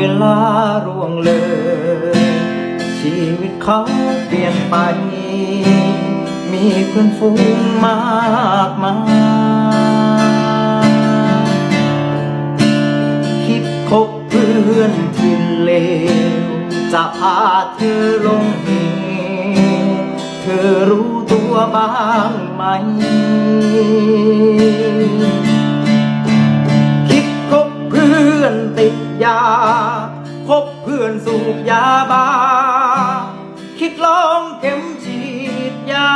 เวลาร่วงเลย ชีวิตเขาเปลี่ยนไป มีเพื่อนฟูงมากมายคิดคบเพื่อนทิ่เลวจะพาเธอลงเหวเธอรู้ตัวบ้างไหม ยาคบเพื่อนสูบยาบ้า คิดลองเข็มฉีดยา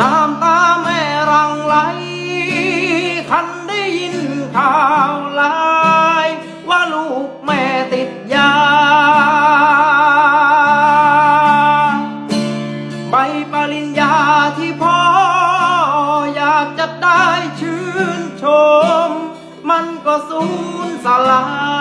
น้ำตาแม่รังไหลคันได้ยินข่าวลา ปริญญาที่พ่ออยากจะได้ชื่นชม มันก็สูญสลาย